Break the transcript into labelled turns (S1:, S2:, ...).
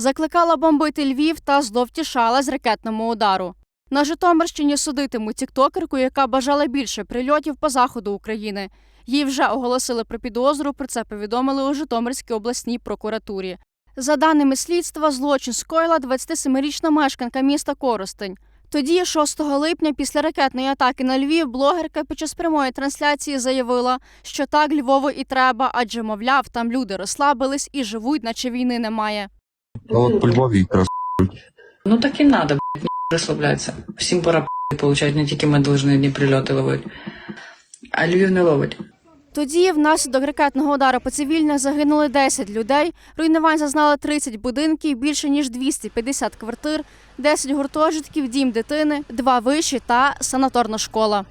S1: закликала бомбити Львів та зловтішала з ракетному удару. На Житомирщині судитимуть тіктокерку, яка бажала більше прильотів по заходу України. Їй вже оголосили про підозру. Про це повідомили у Житомирській обласній прокуратурі. За даними слідства, злочин скоїла 27-річна мешканка міста Коростень. Тоді, 6 липня, після ракетної атаки на Львів, блогерка під час прямої трансляції заявила, що так Львову і треба, адже, мовляв, там люди розслабились і живуть, наче війни немає.
S2: Ну, да вот по Львові якраз.
S3: Ну так і надо, блядь, не. Всім пора блядь, получать, не тільки ми должны дні прильоти ловить, А Львів не ловить.
S1: Тоді внаслідок ракетного удару по цивільних загинули 10 людей. Руйнувань зазнали 30 будинків, більше ніж 250 квартир, 10 гуртожитків, дім дитини, два виші та санаторна школа.